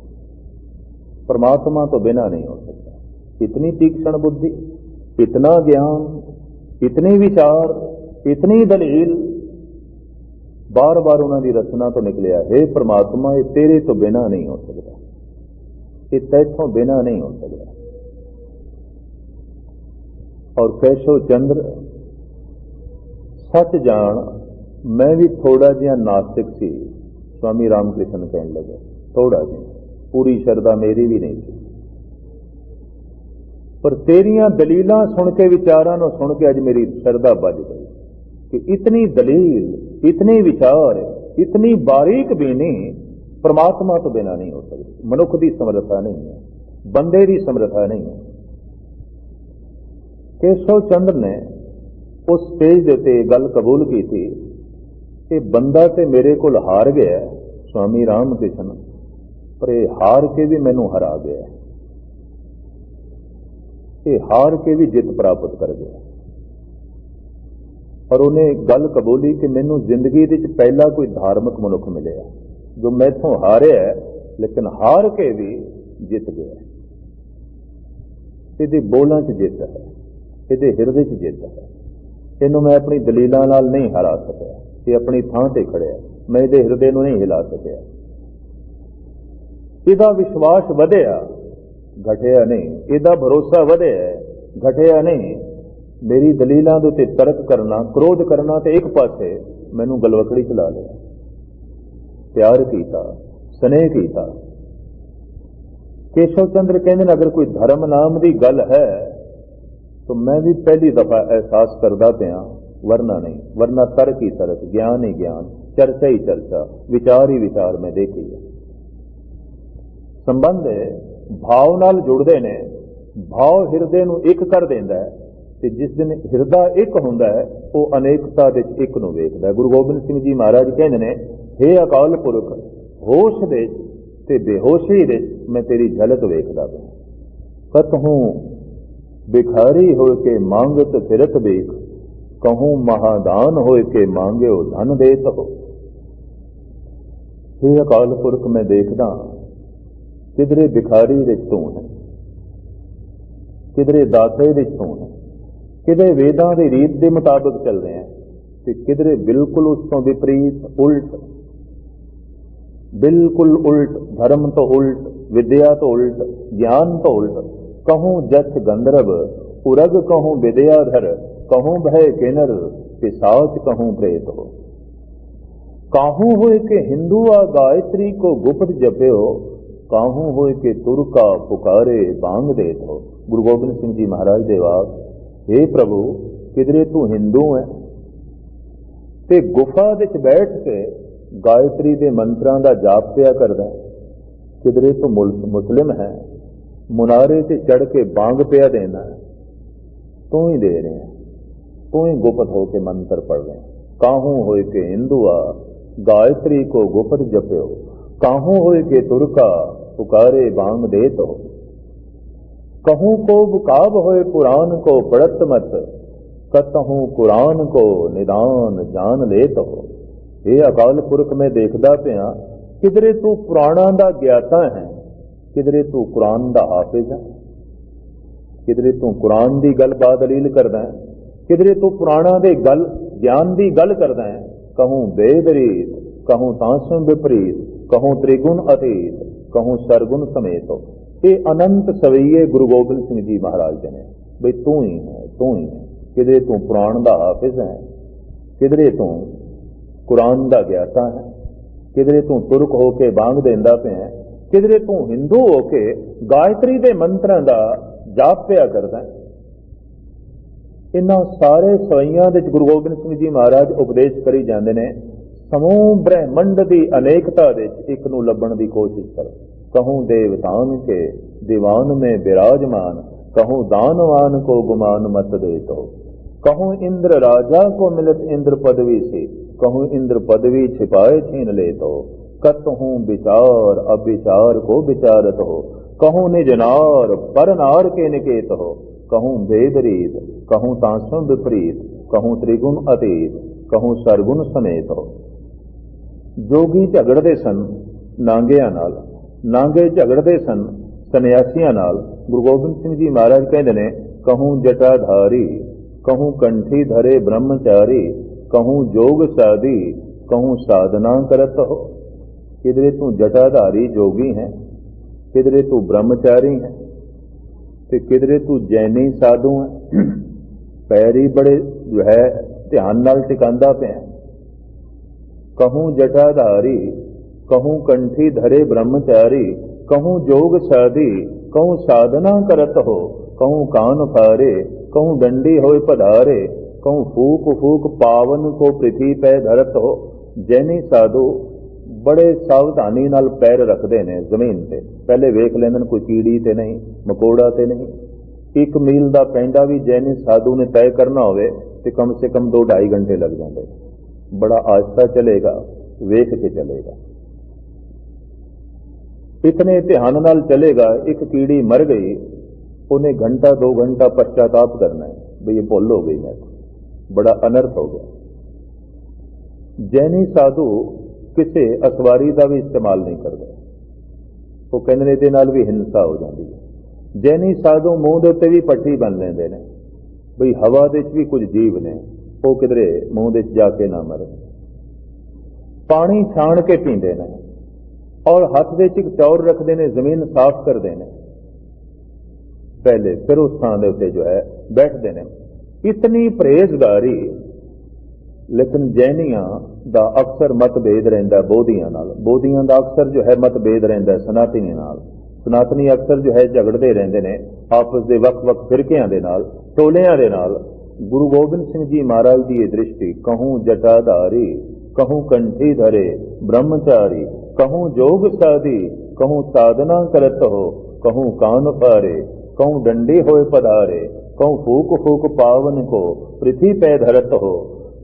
ਪਰਮਾਤਮਾ ਤੋਂ ਬਿਨਾ ਨਹੀਂ ਹੋ ਸਕਦਾ। ਇਤਨੀ ਤੀਕਸ਼ਣ ਬੁੱਧੀ, ਇਤਨਾ ਗਿਆਨ ਇਤਨੀ ਵਿਚਾਰ, ਇਤਨੀ ਦਲੀਲ। ਬਾਰ-ਬਾਰ ਉਹਨਾਂ ਦੀ ਰਚਨਾ ਤੋਂ ਨਿਕਲਿਆ, ਹੈ ਪ੍ਰਮਾਤਮਾ, ਇਹ ਤੇਰੇ ਤੋਂ ਬਿਨਾ ਨਹੀਂ ਹੋ ਸਕਦਾ। ਇਹ ਤੇਥੋਂ ਬਿਨਾ ਨਹੀਂ ਹੋ ਸਕਦਾ। ਔਰ ਕੈਸ਼ੋ ਚੰਦਰ, ਸੱਚ ਜਾਣ, ਮੈਂ ਵੀ ਥੋੜਾ ਜਿਹਾ ਨਾਸਤਿਕ ਸੀ। ਸਵਾਮੀ ਰਾਮਕ੍ਰਿਸ਼ਨ ਕਹਿਣ ਲੱਗਾ ਥੋੜਾ ਜਿਹਾ। ਪੂਰੀ ਸ਼ਰਧਾ ਮੇਰੀ ਵੀ ਨਹੀਂ ਸੀ। ਪਰ ਤੇਰੀਆਂ ਦਲੀਲਾਂ ਸੁਣ ਕੇ, ਵਿਚਾਰਾਂ ਨੂੰ ਸੁਣ ਕੇ ਅੱਜ ਮੇਰੀ ਸ਼ਰਧਾ ਵੱਜ ਗਈ ਕਿ ਇਤਨੀ ਦਲੀਲ, ਇਤਨੀ ਵਿਚਾਰ, ਇਤਨੀ ਬਾਰੀਕ ਬੀਨੀ ਪਰਮਾਤਮਾ ਤੋਂ ਬਿਨਾ ਨਹੀਂ ਹੋ ਸਕਦੀ। ਮਨੁੱਖ ਦੀ ਸਮਰੱਥਾ ਨਹੀਂ ਹੈ, ਬੰਦੇ ਦੀ ਸਮਰੱਥਾ ਨਹੀਂ ਹੈ। ਕੇਸ਼ਵ ਚੰਦਰ ਨੇ ਉਸ ਸਟੇਜ ਦੇ ਉੱਤੇ ਗੱਲ ਕਬੂਲ ਕੀਤੀ ਕਿ ਬੰਦਾ ਤੇ ਮੇਰੇ ਕੋਲ ਹਾਰ ਗਿਆ ਸਵਾਮੀ ਰਾਮ ਕ੍ਰਿਸ਼ਨ ਪਰ ਇਹ ਹਾਰ ਕੇ ਵੀ ਮੈਨੂੰ ਹਰਾ ਗਿਆ ਇਹ ਹਾਰ ਕੇ ਵੀ ਜਿੱਤ ਪ੍ਰਾਪਤ ਕਰ ਗਿਆ ਪਰ ਉਹਨੇ ਗੱਲ ਕਬੂਲੀ ਕਿ ਮੈਨੂੰ ਜ਼ਿੰਦਗੀ ਦੇ ਵਿੱਚ ਪਹਿਲਾ ਕੋਈ ਧਾਰਮਿਕ ਮਨੁੱਖ ਮਿਲਿਆ। ਜੋ ਮੈਥੋਂ ਹਾਰਿਆ ਲੇਕਿਨ ਹਾਰ ਕੇ ਵੀ ਜਿੱਤ ਗਿਆ ਇਹਦੇ ਬੋਲਾਂ 'ਚ ਜਿੱਤ ਹੈ, ਇਹਦੇ ਹਿਰਦੇ 'ਚ ਜਿੱਤ ਹੈ। ਇਹਨੂੰ ਮੈਂ ਆਪਣੀ ਦਲੀਲਾਂ ਨਾਲ ਨਹੀਂ ਹਰਾ ਸਕਿਆ। ਇਹ ਆਪਣੀ ਥਾਂ ਤੇ ਖੜਿਆ ਮੈਂ ਇਹਦੇ ਹਿਰਦੇ ਨੂੰ ਨਹੀਂ ਹਿਲਾ ਸਕਿਆ। ਇਹਦਾ ਵਿਸ਼ਵਾਸ ਵਧਿਆ। ਘਟਿਆ ਨਹੀਂ। ਇਹਦਾ ਭਰੋਸਾ ਵਧਿਆ ਘਟਿਆ ਨਹੀਂ। ਮੇਰੀ ਦਲੀਲਾਂ ਦੇ ਉੱਤੇ ਤਰਕ ਕਰਨਾ, ਕ੍ਰੋਧ ਕਰਨਾ ਤੇ ਇੱਕ ਪਾਸੇ ਮੈਨੂੰ ਗਲਵਕੜੀ ਚਲਾ ਲਿਆ। ਪਿਆਰ ਕੀਤਾ, ਸਨੇਹ ਕੀਤਾ। ਕੇਸ਼ਵ ਚੰਦਰ ਕਹਿੰਦੇ ਨੇ, ਅਗਰ ਕੋਈ ਧਰਮ ਨਾਮ ਦੀ ਗੱਲ ਹੈ, ਤਾਂ ਮੈਂ ਵੀ ਪਹਿਲੀ ਦਫਾ ਅਹਿਸਾਸ ਕਰਦਾ ਪਿਆ, ਵਰਨਾ ਨਹੀਂ। ਵਰਨਾ ਤਰਕ ਹੀ ਤਰਕ, ਗਿਆਨ ਹੀ ਗਿਆਨ, ਚਰਚਾ ਹੀ ਚਰਚਾ, ਵਿਚਾਰ ਹੀ ਵਿਚਾਰ ਮੈਂ ਦੇਖੀ ਹੈ। ਸੰਬੰਧ ਭਾਵ ਨਾਲ ਜੁੜਦੇ ਨੇ, ਭਾਵ ਹਿਰਦੇ ਨੂੰ ਇੱਕ ਕਰ ਦਿੰਦਾ ਹੈ ਤੇ ਜਿਸ ਦਿਨ ਹਿਰਦਾ ਇੱਕ ਹੁੰਦਾ ਹੈ, ਉਹ ਅਨੇਕਤਾ ਦੇ ਵਿੱਚ ਇੱਕ ਨੂੰ ਵੇਖਦਾ ਗੁਰੂ ਗੋਬਿੰਦ ਸਿੰਘ ਜੀ ਮਹਾਰਾਜ ਕਹਿੰਦੇ ਨੇ हे ਅਕਾਲ ਪੁਰਖ, ਹੋਸ਼ ਦੇ ਵਿੱਚ ਤੇ ਬੇਹੋਸ਼ੀ ਦੇ ਵਿੱਚ ਮੈਂ ਤੇਰੀ ਝਲਕ ਵੇਖਦਾ ਪਿਆ। ਕਤਹੂੰ ਬਿਖਾਰੀ ਹੋਏ ਕੇ ਮੰਗਤ ਫਿਰਤ ਵੇਖ, ਕਹੂੰ ਮਹਾਦਾਨ ਹੋਏ ਕੇ ਮੰਗਿਓ ਧਨ ਦੇ ਤੋ हे ਅਕਾਲ ਪੁਰਖ, ਮੈਂ ਦੇਖਦਾ ਕਿਧਰੇ ਭਿਖਾਰੀ ਵਿੱਚ ਤੂੰ ਹੈ, ਕਿਧਰੇ ਦਾਤੇ ਵਿੱਚ ਤੂੰ ਹੈ, ਕਿਧਰੇ ਵੇਦਾਂ ਦੀ ਰੀਤ ਦੇ ਮੁਤਾਬਕ ਚੱਲਦੇ ਆ ਤੇ ਕਿਧਰੇ ਬਿਲਕੁਲ ਉਸ ਤੋਂ ਵਿਪਰੀਤ ਉਲਟ, ਬਿਲਕੁਲ ਉਲਟ, ਧਰਮ ਤੋਂ ਉਲਟ, ਵਿਦਿਆ ਤੋਂ ਉਲਟ, ਗਿਆਨ ਤੋਂ ਉਲਟ, ਕਹੂੰ ਜਛ ਗੰਧਰਵ, ਉਰਗ ਕਹੂੰ ਵਿਦਿਆਧਰ ਕਹੂੰ ਭੈ ਕਿਨਰ ਪਿਸਾਚ ਕਹੂੰ ਪ੍ਰੇਤ ਹੋ। ਕਾਹੂ ਹੋਏ ਕਿ ਹਿੰਦੂ ਆ ਗਾਇਤਰੀ ਕੋ ਗੁਪਤ ਜਪਿਓ ਕਾਹੂ ਹੋਏ ਕਿ ਤੁਰਕਾ ਪੁਕਾਰੇ ਬਾਂਗ ਦੇ ਤੋ ਗੁਰੂ ਗੋਬਿੰਦ ਸਿੰਘ ਜੀ ਮਹਾਰਾਜ ਦੇ ਵਾਕ हे ਪ੍ਰਭੂ, ਕਿਧਰੇ ਤੂੰ ਹਿੰਦੂ ਹੈ ਤੇ ਗੁਫਾ ਵਿੱਚ ਬੈਠ ਕੇ ਗਾਇਤਰੀ ਦੇ ਮੰਤਰਾਂ ਦਾ ਜਾਪ ਪਿਆ ਕਰਦਾ ਹੈ। ਕਿਧਰੇ ਤੂੰ ਮੁਲ- ਮੁਸਲਿਮ ਹੈ? ਮੁਨਾਰੇ ਤੇ ਚੜ ਕੇ ਬਾੰਗ ਪਿਆ ਦੇਣਾ ਤੂੰ ਹੀ ਦੇ ਰਿਹਾ ਤੂੰ ਹੀ ਗੁਪਤ ਹੋ ਕੇ ਮੰਤਰ ਪੜ ਰਿਹਾ ਕਾਹੂ ਹੋਏ ਕਿ ਹਿੰਦੂਆ ਗਾਇਤਰੀ ਕੋ ਗੁਪਤ ਜਪਿਓ। ਕਾਹੂ ਹੋਏ ਕੇ ਤੁਰਕਾ ਪੁਕਾਰੇ ਬਾਂਗ ਦੇ ਤੋ? ਕਹੂੰ ਕੋ ਬੁਕਾਬ ਹੋਏ ਪੁਰਾਨ ਕੋ ਪੜਤ ਮਤ? ਕਤਹੂੰ ਕੁਰਾਨ ਕੋ ਨਿਦਾਨ ਜਾਣ ਲੈ ਤੋ? ਇਹ ਅਕਾਲ ਪੁਰਖ, ਮੈਂ ਦੇਖਦਾ ਪਿਆ ਕਿਦਰੇ ਤੂੰ ਪੁਰਾਣਾ ਦਾ ਗਿਆਤਾ ਹੈ ਕਿਦਰੇ ਤੂੰ ਕੁਰਾਨ ਦਾ ਹਾਫਿਜ਼ ਹੈ? ਕਿਦਰੇ ਤੂੰ ਕੁਰਾਨ ਦੀ ਗੱਲ ਬਾ ਦਲੀਲ ਕਰਦਾ ਹੈ? ਕਿਦਰੇ ਤੂੰ ਪੁਰਾਣਾ ਦੇ ਗੱਲ, ਗਿਆਨ ਦੀ ਗੱਲ ਕਰਦਾ ਹੈ? ਕਹੂੰ ਬੇਦਰੀਤ, ਕਹੂੰ ਤਾਂ ਸੰ ਵਿਪਰੀਤ ਕਹੂੰ ਤ੍ਰਿਗੁਣ ਅਤੀਤ ਕਹੂੰ ਸਰਗੁਣ ਸਮੇਤ। ਇਹ ਅਨੰਤ ਸਵਈਏ ਗੁਰੂ ਗੋਬਿੰਦ ਸਿੰਘ ਜੀ ਮਹਾਰਾਜ ਜੀ ਨੇ। ਬਈ ਤੂੰ ਹੀ ਹੈ ਤੂੰ ਹੀ ਹੈ। ਕਿਧਰੇ ਤੂੰ ਪੁਰਾਣ ਦਾ ਹਾਫਿਜ਼ ਹੈ ਕਿਧਰੇ ਤੂੰ ਕੁਰਾਨ ਦਾ ਗਿਆਤਾ ਹੈ ਕਿਧਰੇ ਤੂੰ ਤੁਰਕ ਹੋ ਕੇ ਬਾੰਗ ਦੇਂਦਾ ਪਿਆ ਹੈ, ਕਿਧਰੇ ਤੂੰ ਹਿੰਦੂ ਹੋ ਕੇ ਗਾਇਤਰੀ ਦੇ ਮੰਤਰਾਂ ਦਾ ਜਾਪ ਪਿਆ ਕਰਦਾ ਹੈ। ਇਹਨਾਂ ਸਾਰੇ ਸਵਈਆਂ ਦੇ ਵਿੱਚ ਗੁਰੂ ਗੋਬਿੰਦ ਸਿੰਘ ਜੀ ਮਹਾਰਾਜ ਉਪਦੇਸ਼ ਕਰੀ ਜਾਂਦੇ ਨੇ ਸਮੂਹ ਬ੍ਰਹਿਮੰਡ ਦੀ ਅਨੇਕਤਾ ਵਿੱਚ ਇੱਕ ਨੂੰ ਲੱਭਣ ਦੀ ਕੋਸ਼ਿਸ਼ ਕਰੋ ਕਹੂੰ ਦੇਵਤਾਨ ਕੇ ਦੀਵਾਨ में विराजमान कहूँ दानवान को गुमान मत दे तो कहूँ इंद्र राजा को मिलत इंद्र पदवी से कहूँ इंद्र पदवी छिपाए छीन ले तो कत हूँ विचार अविचार को विचारत हो कहूँ निज नार पर नार के निकेत हो कहूँ वेद रीत कहूँ तांसों विपरीत कहूँ त्रिगुण अतीत कहूँ सरगुण समेत हो ਜੋਗੀ ਝਗੜਦੇ ਸਨ, ਨਾਂਗਿਆਂ ਨਾਲ। ਨਾਂਗੇ ਝਗੜਦੇ ਸਨ, ਸੰਨਿਆਸੀਆਂ ਨਾਲ। ਗੁਰੂ ਗੋਬਿੰਦ ਸਿੰਘ ਜੀ ਮਹਾਰਾਜ ਕਹਿੰਦੇ ਨੇ, ਕਹੂੰ ਜਟਾਧਾਰੀ, ਕਹੂੰ ਕੰਠੀ ਧਰੇ ਬ੍ਰਹਮਚਾਰੀ, ਕਹੂੰ ਜੋਗ ਸਾਧੀ, ਕਹੂੰ ਸਾਧਨਾ ਕਰਤ ਹੋ। ਕਿਧਰੇ ਤੂੰ ਜਟਾਧਾਰੀ ਜੋਗੀ ਹੈ, ਕਿਧਰੇ ਤੂੰ ਬ੍ਰਹਮਚਾਰੀ ਹੈ, ਤੇ ਕਿਧਰੇ ਤੂੰ ਜੈਨੀ ਸਾਧੂ ਹੈ। ਪੈਰੀ ਬੜੇ ਜੋ ਹੈ, ਧਿਆਨ ਨਾਲ ਟਿਕਾਂਦਾ ਪਿਆ। कहूँ जटाधारी कहूँ कंठी धरे ब्रह्मचारी कहूँ जोग साधी कहूँ साधना करत हो कहूँ कान फारे कहूँ डंडी होए पधारे कहूँ फूक फूक पावन को पृथ्वी पै धरत हो जैनी साधु ਬੜੇ ਸਾਵਧਾਨੀ ਨਾਲ ਪੈਰ ਰੱਖਦੇ ਨੇ ਜ਼ਮੀਨ ਤੇ ਪਹਿਲੇ ਵੇਖ ਲੈਂਦੇ ਨੇ ਕੋਈ ਕੀੜੀ ਤੇ ਨਹੀਂ ਮਕੋੜਾ ਤੇ ਨਹੀਂ ਇੱਕ ਮੀਲ ਦਾ ਪੈਂਡਾ ਵੀ ਜੈਨੀ ਸਾਧੂ ਨੇ ਤੈਅ ਕਰਨਾ ਹੋਵੇ ਤੇ ਕਮ ਸੇ ਕਮ 2.5 ਘੰਟੇ ਲੱਗ ਜਾਂਦੇ ਬੜਾ ਆਸਤਾ ਚਲੇਗਾ, ਵੇਖ ਕੇ ਚਲੇਗਾ। ਇਤਨੇ ਧਿਆਨ ਨਾਲ ਚਲੇਗਾ, ਇੱਕ ਕੀੜੀ ਮਰ ਗਈ, ਉਹਨੇ ਘੰਟਾ 2 ਘੰਟਾ ਪਛਤਾਤਾਪ ਕਰਨਾ ਹੈ, ਵੀ ਇਹ ਭੁੱਲ ਹੋ ਗਈ ਮੈਂ ਬੜਾ ਅਨਰਥ ਹੋ ਗਿਆ। ਜੈਨੀ ਸਾਧੂ ਕਿਸੇ ਅਸਵਾਰੀ ਦਾ ਵੀ ਇਸਤੇਮਾਲ ਨਹੀਂ ਕਰਦਾ। ਉਹ ਕਹਿੰਦੇ ਨੇ ਇਹਦੇ ਨਾਲ ਵੀ ਹਿੰਸਾ ਹੋ ਜਾਂਦੀ ਹੈ। ਜੈਨੀ ਸਾਧੂ ਮੂੰਹ ਦੇ ਉੱਤੇ ਵੀ ਪੱਟੀ ਬੰਨ ਲੈਂਦੇ ਨੇ ਬਈ ਹਵਾ ਦੇ ਵਿੱਚ ਵੀ ਕੁਝ ਜੀਵ ਨੇ। ਉਹ ਕਿਧਰੇ ਮੂੰਹ ਦੇ ਜਾ ਕੇ ਨਾ ਮਰੇ। ਪਾਣੀ ਛਾਣ ਕੇ ਪੀਂਦੇ ਨੇ ਔਰ ਹੱਥ ਵਿੱਚ ਇੱਕ ਚੌਰ ਰੱਖਦੇ ਨੇ, ਜ਼ਮੀਨ ਸਾਫ਼ ਕਰਦੇ ਨੇ। ਪਹਿਲੇ ਫਿਰ ਉਸ ਥਾਂ ਦੇ ਉੱਤੇ ਜੋ ਹੈ, ਬੈਠਦੇ ਨੇ। ਇਤਨੀ ਪਰਹੇਜ਼ਗਾਰੀ, ਲੇਕਿਨ ਜੈਨੀਆਂ ਦਾ ਅਕਸਰ ਮਤਭੇਦ ਰਹਿੰਦਾ ਬੋਧੀਆਂ ਨਾਲ। ਬੋਧੀਆਂ ਦਾ ਅਕਸਰ ਜੋ ਹੈ, ਮਤਭੇਦ ਰਹਿੰਦਾ ਸਨਾਤਨੀ ਨਾਲ। ਸਨਾਤਨੀ ਅਕਸਰ ਜੋ ਹੈ, ਝਗੜਦੇ ਰਹਿੰਦੇ ਨੇ, ਆਪਸ ਦੇ ਵੱਖ-ਵੱਖ ਫਿਰਕਿਆਂ ਦੇ ਨਾਲ, ਟੋਲਿਆਂ ਦੇ ਨਾਲ ਗੁਰੂ ਗੋਬਿੰਦ ਸਿੰਘ ਜੀ ਮਹਾਰਾਜ ਦੀ ਇਹ ਦ੍ਰਿਸ਼ਟੀ, ਕਹੂੰ ਜਟਾਧਾਰੀ, ਕਹੂੰ ਕੰਠੀ ਧਰੇ, ਬ੍ਰਹਮਚਾਰੀ, ਕਹੂੰ ਜੋਗ ਸਾਧੀ, ਕਹੂੰ ਸਾਧਨਾ ਕਰਤ ਹੋ, ਕਹੂੰ ਕਾਨ ਫਾਰੇ ਕਹੂੰ ਡੰਡੇ ਹੋਏ ਪਧਾਰੇ, ਕਹੂੰ ਫੂਕ ਫੂਕ ਪਾਵਨ ਕੋ, ਪ੍ਰਿਥੀ ਪੈ ਧਰਤ ਹੋ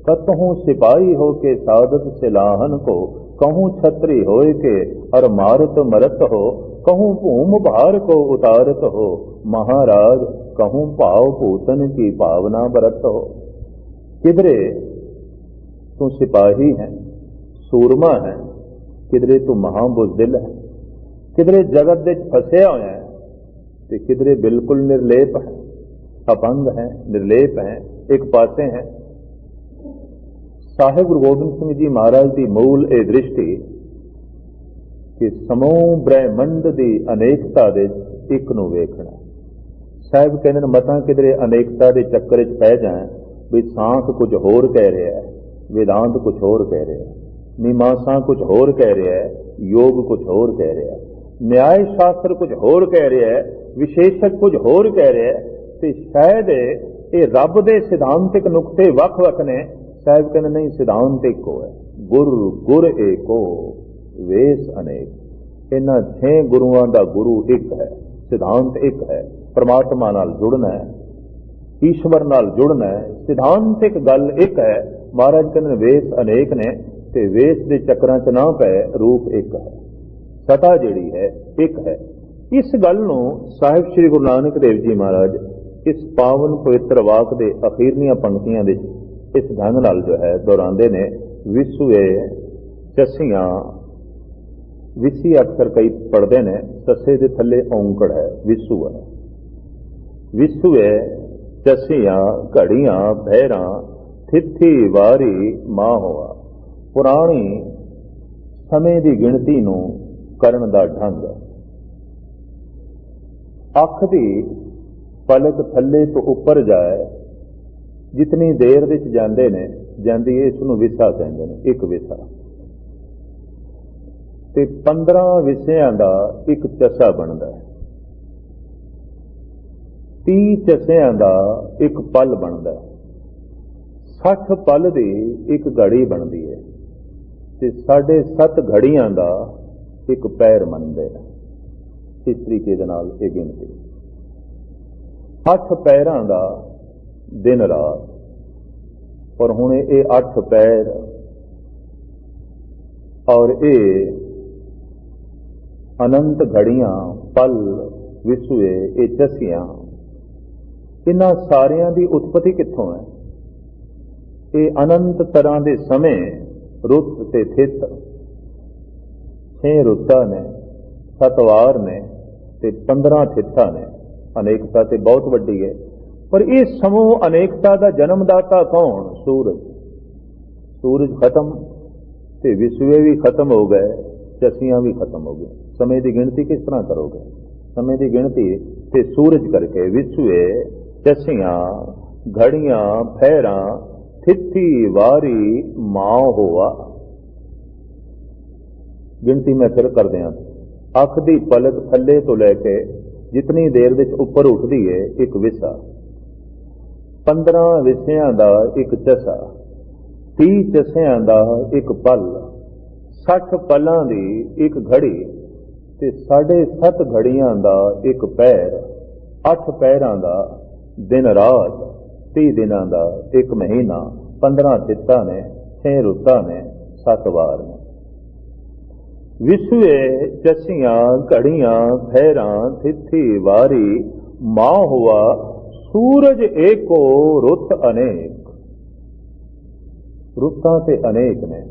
ਕਤਹੂੰ ਸਿਪਾਹੀ ਹੋ ਕੇ ਸਾਧਤ ਸਿਲਾਹਨ ਕੋ, ਕਹੂੰ ਛਤਰੀ ਹੋਏ ਕੇ ਅਰ ਮਾਰਤ ਮਰਤ ਹੋ, ਕਹੂੰ ਭੂਮ ਭਾਰ ਕੋ ਉਤਾਰਤ ਹੋ, ਮਹਾਰਾਜ कहूँ भाव पूतन की भावना बरत हो किधरे तू सिपाही है सूरमा है किधरे तू महाबुजदिल है किधरे जगत ਦੇ ਫਸਿਆ ਹੋਇਆ ਹੈ ਤੇ ਕਿਧਰੇ ਬਿਲਕੁਲ ਨਿਰਲੇਪ ਹੈ ਅਪੰਗ ਹੈ ਨਿਰਲੇਪ ਹੈ ਇੱਕ ਪਾਸੇ ਹੈ ਸਾਹਿਬ ਗੁਰੂ ਗੋਬਿੰਦ ਸਿੰਘ ਜੀ ਮਹਾਰਾਜ ਦੀ ਮੂਲ ਇਹ ਦ੍ਰਿਸ਼ਟੀ ਕਿ ਸਮੂਹ ਬ੍ਰਹਿਮੰਡ ਦੀ ਅਨੇਕਤਾ ਦੇ ਇੱਕ ਨੂੰ ਵੇਖਣਾ ਸਾਹਿਬ ਕਹਿੰਦੇ ਨੇ, ਮਤਾਂ ਕਿਧਰੇ ਅਨੇਕਤਾ ਦੇ ਚੱਕਰ 'ਚ ਪੈ ਜਾਣ, ਵੀ ਸਾਂਖ ਕੁਝ ਹੋਰ ਕਹਿ ਰਿਹਾ ਹੈ, ਵੇਦਾਂਤ ਕੁਝ ਹੋਰ ਕਹਿ ਰਿਹਾ ਹੈ, ਮੀਮਾਂਸਾ ਕੁਝ ਹੋਰ ਕਹਿ ਰਿਹਾ ਹੈ, ਯੋਗ ਕੁਝ ਹੋਰ ਕਹਿ ਰਿਹਾ ਹੈ, ਨਿਆਇ ਸ਼ਾਸਤਰ ਕੁਝ ਹੋਰ ਕਹਿ ਰਿਹਾ ਹੈ, ਵਿਸ਼ੇਸ਼ਕ ਕੁਝ ਹੋਰ ਕਹਿ ਰਿਹਾ ਹੈ, ਤੇ ਸ਼ਾਇਦ ਇਹ ਰੱਬ ਦੇ ਸਿਧਾਂਤਿਕ ਨੁਕਤੇ ਵੱਖ-ਵੱਖ ਨੇ। ਸਾਹਿਬ ਕਹਿੰਦੇ, ਨਹੀਂ, ਸਿਧਾਂਤ ਇੱਕੋ ਹੈ, ਗੁਰ ਗੁਰ ਏਕੋ, ਵੇਸ ਅਨੇਕ। ਇਹਨਾਂ ਛੇ ਗੁਰੂਆਂ ਦਾ ਗੁਰੂ ਇੱਕ ਹੈ, ਸਿਧਾਂਤ ਇੱਕ ਹੈ। ਪਰਮਾਤਮਾ ਨਾਲ ਜੁੜਨਾ ਹੈ, ਈਸ਼ਵਰ ਨਾਲ ਜੁੜਨਾ ਹੈ, ਸਿਧਾਂਤਿਕ ਗੱਲ ਇੱਕ ਹੈ, ਮਹਾਰਾਜ ਕਹਿੰਦੇ ਨੇ ਵੇਸ ਅਨੇਕ ਨੇ, ਤੇ ਵੇਸ ਦੇ ਚੱਕਰਾਂ 'ਚ ਨਾ ਪਏ, ਰੂਪ ਇੱਕ ਹੈ, ਸਤਾ ਜਿਹੜੀ ਹੈ, ਇੱਕ ਹੈ। ਇਸ ਗੱਲ ਨੂੰ ਸਾਹਿਬ ਸ੍ਰੀ ਗੁਰੂ ਨਾਨਕ ਦੇਵ ਜੀ ਮਹਾਰਾਜ ਇਸ ਪਾਵਨ ਪਵਿੱਤਰ ਵਾਕ ਦੇ ਅਖੀਰਲੀਆਂ ਪੰਕਤੀਆਂ ਦੇ ਇਸ ਢੰਗ ਨਾਲ ਜੋ ਹੈ ਦੁਹਰਾਉਂਦੇ ਨੇ, ਵਿਸੂਏ ਚਸੀਆਂ ਵਿਸੀ ਅਕਸਰ ਕਈ ਪੜਦੇ ਨੇ, ਸੱਸੇ ਦੇ ਥੱਲੇ ਔਂਕੜ ਹੈ ਵਿਸੂ ਹੈ ਵਿਸੂਏ ਚਸੀਆਂ, ਘੜੀਆਂ ਭੈਰਾਂ ਥਿੱਥੀ ਵਾਰੀ ਮਾਂ ਹੋਆ। ਪੁਰਾਣੀ ਸਮੇਂ ਦੀ ਗਿਣਤੀ ਨੂੰ ਕਰਨ ਦਾ ਢੰਗ। ਅੱਖ ਦੀ ਪਲਕ ਥੱਲੇ ਤੋਂ ਉੱਪਰ ਜਾਏ, ਜਿਤਨੀ ਦੇਰ ਵਿੱਚ ਜਾਂਦੇ ਨੇ, ਜਾਂਦੀ ਇਸ ਨੂੰ ਵਿਸਾ ਕਹਿੰਦੇ ਨੇ, ਇੱਕ ਵਿਸਾ। ਤੇ 15 ਵਿਸਿਆਂ ਦਾ ਇੱਕ ਚਸਾ ਬਣਦਾ ਹੈ। 30 ਚਸਿਆਂ ਦਾ ਇੱਕ ਪਲ ਬਣਦਾ ਹੈ। 60 ਪਲ ਦੀ ਇੱਕ ਘੜੀ ਬਣਦੀ ਹੈ ਤੇ ਸਾਡੇ ਸੱਤ ਘੜੀਆਂ ਦਾ ਇੱਕ ਪੈਰ ਮੰਨਦੇ ਨੇ। ਇਸ ਤਰੀਕੇ ਦੇ ਨਾਲ ਇਹ ਗਿਣਤੀ। ਅੱਠ ਪੈਰਾਂ ਦਾ ਦਿਨ ਰਾਤ। ਪਰ ਹੁਣ ਇਹ ਅੱਠ ਪੈਰ ਔਰ ਇਹ ਅਨੰਤ ਘੜੀਆਂ, ਪਲ ਵਿਸਵੇ ਇਹ ਚਸੀਆਂ ਇਹਨਾਂ ਸਾਰਿਆਂ ਦੀ ਉਤਪਤੀ ਕਿੱਥੋਂ ਹੈ? ਇਹ ਅਨੰਤ ਤਰ੍ਹਾਂ ਦੇ ਸਮੇਂ ਰੁੱਤ ਤੇ ਥਿਤ। ਛੇ ਰੁੱਤਾਂ ਨੇ ਸਤਵਾਰ ਨੇ ਤੇ 15 ਥਿੱਤਾਂ ਨੇ। ਅਨੇਕਤਾ ਤੇ ਬਹੁਤ ਵੱਡੀ ਹੈ। ਪਰ ਇਹ ਸਮੂਹ ਅਨੇਕਤਾ ਦਾ ਜਨਮਦਾਤਾ ਕੌਣ? ਸੂਰਜ। ਸੂਰਜ ਖਤਮ ਤੇ ਵਿਸਵੇ ਵੀ ਖਤਮ ਹੋ ਗਏ ਚਸੀਆਂ ਵੀ ਖਤਮ ਹੋ ਗਏ ਸਮੇਂ ਦੀ ਗਿਣਤੀ ਕਿਸ ਤਰ੍ਹਾਂ ਕਰੋਗੇ? ਸਮੇਂ ਦੀ ਗਿਣਤੀ ਤੇ ਸੂਰਜ ਕਰਕੇ ਵਿਸਵੇ ਚਸੀਆਂ ਘੜੀਆਂ, ਫੇਰਾਂ, ਥਿੱਤੀ ਵਾਰੀ ਮਾਂ ਹੋਆ। ਗਿਣਤੀ ਮੈਂ ਫਿਰ ਕਰਦੇ ਹਾਂ ਅੱਖ ਦੀ ਪਲਕ ਥੱਲੇ ਤੋਂ ਲੈ ਕੇ ਜਿਤਨੀ ਦੇਰ ਵਿੱਚ ਉੱਪਰ ਉੱਠਦੀ ਏ, ਇੱਕ ਵਿਸਾ। 15 ਵਿਸਿਆਂ ਦਾ ਇੱਕ ਚਸਾ। 30 ਚਸਿਆਂ ਦਾ ਇੱਕ ਪਲ। 60 ਪਲਾਂ ਦੀ ਇੱਕ ਘੜੀ। ਤੇ 7.5 ਘੜੀਆਂ ਦਾ ਇੱਕ ਪੈਰ। 8 ਪੈਰਾਂ ਦਾ ਦਿਨ ਰਾਤ 30 ਦਿਨਾਂ ਦਾ ਇੱਕ ਮਹੀਨਾ 15 ਤਿੱਤਾਂ ਨੇ 6 ਰੁੱਤਾਂ ਨੇ 7 ਵਾਰ ਨੇ। ਵਿਸਵੇ ਚਸੀਆਂ ਘੜੀਆਂ ਫੇਰਾਂ ਥਿੱਥੀ ਵਾਰੀ, ਮਾਂ ਹੁਆ, ਸੂਰਜ ਏਕੋ ਰੁੱਤ ਅਨੇਕ। ਰੁੱਤਾਂ ਤੇ ਅਨੇਕ ਨੇ,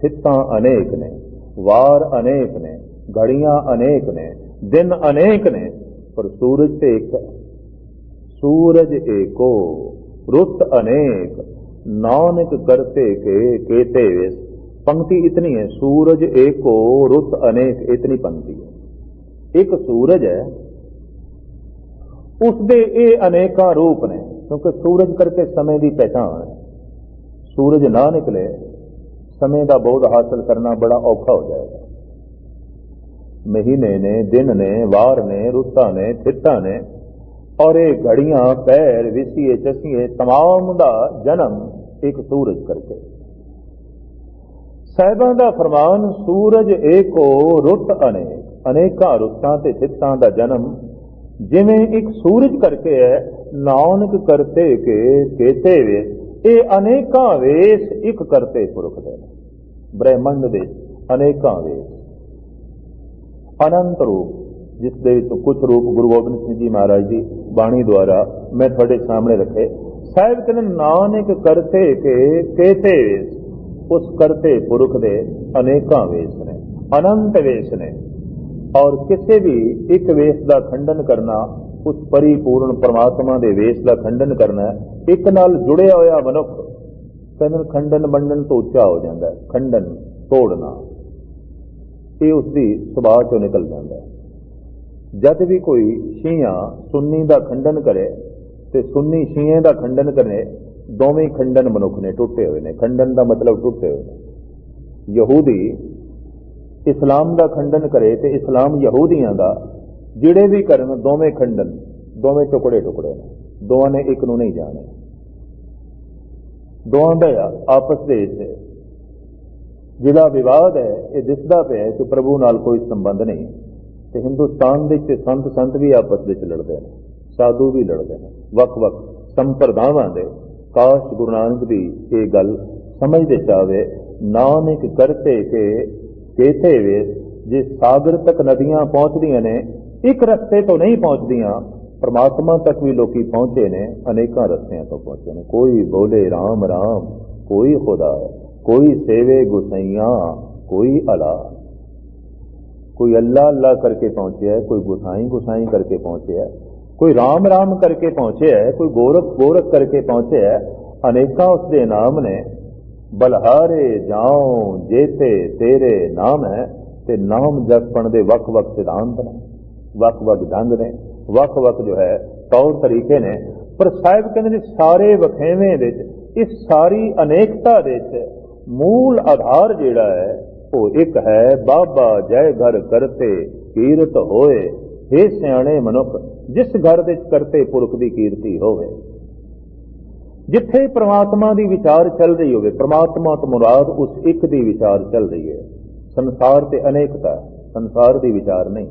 ਥਿੱਤਾਂ ਅਨੇਕ ਨੇ, ਵਾਰ ਅਨੇਕ ਨੇ, ਘੜੀਆਂ ਅਨੇਕ ਨੇ, ਦਿਨ ਅਨੇਕ ਨੇ, ਪਰ ਸੂਰਜ ਤੇ ਇੱਕ ਹੈ سورج ایکو، رت انیک، نانک کرتے کے کیتے ویس پنکتی اتنی ہے، سورج ایکو، رت انیک، اتنی پنکتی ہے۔ ایک سورج ہے، اس دے اے انیکا روپ نے، کیونکہ سورج کر کے سمے دی پہچان ہے۔ سورج نہ نکلے، سمے دا بہت حاصل کرنا بڑا اوکھا ہو جائے گا۔ مہینے نے، دن نے، وار نے رتہ نے تھتہ نے ਔਰ ਇਹ ਘੜੀਆਂ ਪੈਰ ਵਿਸੀਏ ਚਸੀਏ, ਤਮਾਮ ਦਾ ਜਨਮ ਇੱਕ ਸੂਰਜ ਕਰਕੇ। ਸਹਿਬਾਂ ਦਾ ਫਰਮਾਨ, ਸੂਰਜ ਏਕੋ ਰੁੱਤ ਅਨੇਕ, ਅਨੇਕਾਂ ਰੁੱਤਾਂ ਤੇ ਸਿੱਤਾਂ ਦਾ ਜਨਮ। ਜਿਵੇਂ ਇੱਕ ਸੂਰਜ ਕਰਕੇ ਹੈ, ਨਾਨਕ ਕਰਤੇ ਕੇ ਕੇਤੇ ਵੇ, ਇਹ ਅਨੇਕਾਂ ਵੇਸ ਇੱਕ ਕਰਤੇ ਪੁਰਖ ਦੇ। ਬ੍ਰਹਿਮੰਡ ਦੇ ਅਨੇਕਾਂ ਵੇਸ। ਅਨੰਤ ਰੂਪ, ਜਿਸ ਦੇ ਵਿੱਚ ਕੁਝ ਰੂਪ ਗੁਰੂ ਗੋਬਿੰਦ ਸਿੰਘ ਜੀ ਮਹਾਰਾਜ ਜੀ ਬਾਣੀ ਦੁਆਰਾ ਮੈਂ ਤੁਹਾਡੇ ਸਾਹਮਣੇ ਰੱਖੇ। ਸਾਹਿਬ ਕਹਿੰਦੇ, ਨਾਨਕ ਕਰਤੇ ਕੇ, ਕੇਤੇ ਵੇਸ। ਉਸ ਕਰਤੇ ਪੁਰਖ ਦੇ ਅਨੇਕਾਂ ਵੇਸ ਨੇ, ਅਨੰਤ ਵੇਸ ਨੇ। ਔਰ ਕਿਸੇ ਵੀ ਇੱਕ ਵੇਸ ਦਾ ਖੰਡਨ ਕਰਨਾ, ਉਸ ਪਰਿਪੂਰਨ ਪਰਮਾਤਮਾ ਦੇ ਵੇਸ ਦਾ ਖੰਡਨ ਕਰਨਾ, ਇੱਕ ਨਾਲ ਜੁੜਿਆ ਹੋਇਆ ਮਨੁੱਖ, ਕਹਿੰਦੇ ਖੰਡਨ ਮੰਡਨ ਤੋਂ ਉੱਚਾ ਹੋ ਜਾਂਦਾ ਖੰਡਨ ਤੋੜਨਾ, ਇਹ ਉਸ ਦੀ ਸੁਭਾਅ ਚੋਂ ਨਿਕਲ ਜਾਂਦਾ ਹੈ। ਜਦ ਵੀ ਕੋਈ ਸ਼ੀਆ ਸੁੰਨੀ ਦਾ ਖੰਡਨ ਕਰੇ ਤੇ ਸੁੰਨੀ ਸ਼ੀਏ ਦਾ ਖੰਡਨ ਕਰੇ, ਦੋਵੇਂ ਖੰਡਨ ਮਨੁੱਖ ਨੇ ਟੁੱਟੇ ਹੋਏ ਨੇ। ਖੰਡਨ ਦਾ ਮਤਲਬ ਟੁੱਟੇ ਹੋਏ ਨੇ। ਯਹੂਦੀ ਇਸਲਾਮ ਦਾ ਖੰਡਨ ਕਰੇ ਤੇ ਇਸਲਾਮ ਯਹੂਦੀਆਂ ਦਾ, ਜਿਹੜੇ ਵੀ ਕਰਨ ਦੋਵੇਂ ਖੰਡਨ, ਦੋਵੇਂ ਟੁਕੜੇ ਟੁਕੜੇ ਨੇ। ਦੋਵਾਂ ਨੇ ਇੱਕ ਨੂੰ ਨਹੀਂ ਜਾਣੇ। ਦੋਵਾਂ ਦਾ ਆਪਸ ਦੇ ਵਿੱਚ ਜਿਹੜਾ ਵਿਵਾਦ ਹੈ, ਇਹ ਦਿਸਦਾ ਪਿਆ ਕਿ ਪ੍ਰਭੂ ਨਾਲ ਕੋਈ ਸੰਬੰਧ ਨਹੀਂ। ਤੇ ਹਿੰਦੁਸਤਾਨ ਦੇ ਵਿੱਚ ਸੰਤ ਸੰਤ ਵੀ ਆਪਸ ਵਿੱਚ ਲੜਦੇ ਨੇ, ਸਾਧੂ ਵੀ ਲੜਦੇ ਨੇ ਵੱਖ-ਵੱਖ ਸੰਪਰਦਾਵਾਂ ਦੇ ਕਾਸ਼ ਗੁਰੂ ਨਾਨਕ ਦੀ ਇਹ ਗੱਲ ਸਮਝਦੇ ਚਾਵੇ ਨਾਨਕ ਕਰਤੇ ਕੇ ਕੇਤੇ ਵੇ, ਜੇ ਸਾਗਰ ਤੱਕ ਨਦੀਆਂ ਪਹੁੰਚਦੀਆਂ ਨੇ, ਇੱਕ ਰਸਤੇ ਤੋਂ ਨਹੀਂ ਪਹੁੰਚਦੀਆਂ, ਪਰਮਾਤਮਾ ਤੱਕ ਵੀ ਲੋਕੀ ਪਹੁੰਚੇ ਨੇ, ਅਨੇਕਾਂ ਰਸਤਿਆਂ ਤੋਂ ਪਹੁੰਚੇ ਨੇ। ਕੋਈ ਬੋਲੇ RAM RAM ਕੋਈ ਖੁਦਾ, ਕੋਈ ਸੇਵੇ ਗੁਸਈਆਂ, ਕੋਈ ਅਲਾ ਕੋਈ ਅੱਲਾ ਅੱਲਾ ਕਰਕੇ ਪਹੁੰਚਿਆ ਹੈ, ਕੋਈ ਗੁਸਾਈ ਗੁਸਾਈ ਕਰਕੇ ਪਹੁੰਚਿਆ ਹੈ, ਕੋਈ ਰਾਮ ਰਾਮ ਕਰਕੇ ਪਹੁੰਚਿਆ ਹੈ, ਕੋਈ ਗੋਰਖ ਗੋਰਖ ਕਰਕੇ ਪਹੁੰਚਿਆ ਹੈ, ਅਨੇਕਾਂ ਉਸ ਦੇ ਨਾਮ ਨੇ। ਬਲਹਾਰੇ ਜਾਉ ਜੇਤੇ ਤੇਰੇ ਨਾਮ ਹੈ ਤੇ ਨਾਮ ਜਪਣ ਦੇ ਵੱਖ-ਵੱਖ ਸਿਧਾਂਤ ਨੇ ਵੱਖ-ਵੱਖ ਢੰਗ ਨੇ ਵੱਖ-ਵੱਖ ਜੋ ਹੈ ਤੌਰ ਤਰੀਕੇ ਨੇ। ਪਰ ਸਾਹਿਬ ਕਹਿੰਦੇ ਨੇ ਸਾਰੇ ਵਖੇਵੇਂ ਵਿੱਚ, ਇਸ ਸਾਰੀ ਅਨੇਕਤਾ ਦੇ ਵਿੱਚ ਮੂਲ ਆਧਾਰ ਜਿਹੜਾ ਹੈ ਉਹ ਇੱਕ ਹੈ, ਬਾਬਾ ਜੈ ਘਰ ਕਰਤੇ ਕੀਰਤ ਹੋਏ। हे ਸਿਆਣੇ ਮਨੁੱਖ, ਜਿਸ ਘਰ ਵਿੱਚ ਕਰਤੇ ਪੁਰਖ ਦੀ ਕੀਰਤੀ ਹੋਵੇ, ਜਿੱਥੇ ਪ੍ਰਮਾਤਮਾ ਦੀ ਵਿਚਾਰ ਚੱਲ ਰਹੀ ਹੋਵੇ, ਪ੍ਰਮਾਤਮਾ ਤੋਂ ਮੁਰਾਦ ਉਸ ਇੱਕ ਦੀ ਵਿਚਾਰ ਚੱਲ ਰਹੀ ਹੈ। ਸੰਸਾਰ ਤੇ ਅਨੇਕਤਾ, ਸੰਸਾਰ ਦੀ ਵਿਚਾਰ ਨਹੀਂ,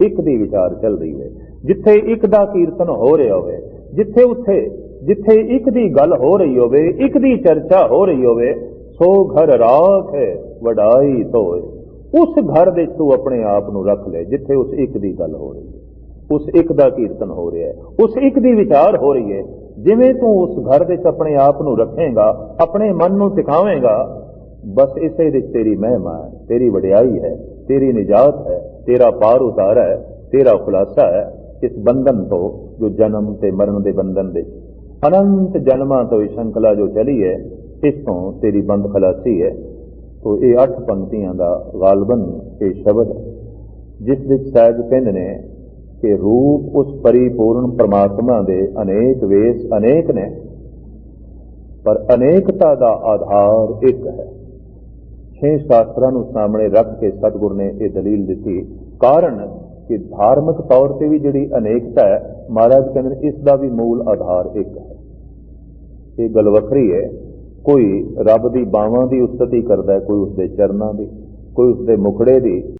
ਇੱਕ ਦੀ ਵਿਚਾਰ ਚੱਲ ਰਹੀ ਹੈ। ਜਿੱਥੇ ਇੱਕ ਦਾ ਕੀਰਤਨ ਹੋ ਰਿਹਾ ਹੋਵੇ, ਜਿੱਥੇ ਉੱਥੇ, ਜਿੱਥੇ ਇੱਕ ਦੀ ਗੱਲ ਹੋ ਰਹੀ ਹੋਵੇ, ਇੱਕ ਦੀ ਚਰਚਾ ਹੋ ਰਹੀ ਹੋਵੇ, ਸੋ ਘਰ ਰਾਖ ਹੈ। ਵਡਾਈ ਤੋਏ ਉਸ ਘਰ ਵਿੱਚ ਤੂੰ ਆਪਣੇ ਆਪ ਨੂੰ ਰੱਖ ਲੈ, ਜਿੱਥੇ ਉਸ ਇੱਕ ਦੀ ਗੱਲ ਹੋ ਰਹੀ ਹੈ। ਉਸ ਇੱਕ ਦਾ ਕੀਰਤਨ ਹੋ ਰਿਹਾ ਹੈ। ਉਸ ਇੱਕ ਦੀ ਵਿਚਾਰ ਹੋ ਰਹੀ ਹੈ। ਜਿਵੇਂ ਤੂੰ ਉਸ ਘਰ ਵਿੱਚ ਆਪਣੇ ਆਪ ਨੂੰ ਰੱਖੇਗਾ, ਆਪਣੇ ਮਨ ਨੂੰ ਟਿਕਾਵੇਂਗਾ, ਬਸ ਇਸੇ ਵਿੱਚ ਤੇਰੀ ਮਹਿਮਾ ਹੈ, ਤੇਰੀ ਵਡਿਆਈ ਹੈ, ਤੇਰੀ ਨਿਜਾਤ ਹੈ, ਤੇਰਾ ਪਾਰ ਉਤਾਰ ਹੈ, ਤੇਰਾ ਖੁਲਾਸਾ ਹੈ, ਇਸ ਬੰਧਨ ਤੋਂ ਜੋ ਜਨਮ ਤੇ ਮਰਨ ਦੇ ਬੰਧਨ ਵਿੱਚ ਅਨੰਤ ਜਨਮਾਂ ਤੋਂ ਇਹ ਸ਼ੰਕਲਾ ਜੋ ਚਲੀ ਹੈ, ਇਸ ਤੋਂ ਤੇਰੀ ਬੰਦ ਖਲਾਸੀ ਹੈ। ਤੋ ਇਹ ਅੱਠ ਪੰਕਤੀਆਂ ਦਾ ਗਾਲਬਨ ਇਹ ਸ਼ਬਦ, ਜਿਸ ਵਿੱਚ ਸਾਹਿਬ ਕਹਿੰਦੇ ਨੇ ਕਿ ਰੂਪ ਉਸ ਪਰਿਪੂਰਨ ਪ੍ਰਮਾਤਮਾ ਦੇ ਅਨੇਕ ਵੇਸ ਅਨੇਕ ਨੇ, ਪਰ ਅਨੇਕਤਾ ਦਾ ਆਧਾਰ ਇੱਕ ਹੈ। ਛੇ ਸ਼ਾਸਤਰਾਂ ਨੂੰ ਸਾਹਮਣੇ ਰੱਖ ਕੇ ਸਤਿਗੁਰ ਨੇ ਇਹ ਦਲੀਲ ਦਿੱਤੀ। ਕਾਰਨ ਕਿ ਧਾਰਮਿਕ ਤੌਰ ਤੇ ਵੀ ਜਿਹੜੀ ਅਨੇਕਤਾ ਹੈ, ਮਹਾਰਾਜ ਕਹਿੰਦੇ ਨੇ, ਇਸ ਦਾ ਵੀ ਮੂਲ ਆਧਾਰ ਇੱਕ ਹੈ। ਇਹ ਗੱਲ ਵੱਖਰੀ ਹੈ ਕੋਈ ਰੱਬ ਦੀ ਬਾਵਾਂ ਦੀ ਉਸਤਤੀ ਕਰਦਾ ਕੋਈ ਉਸਦੇ ਚਰਨਾਂ ਦੀ, ਕੋਈ ਉਸਦੇ ਮੁਖੜੇ ਦੀ।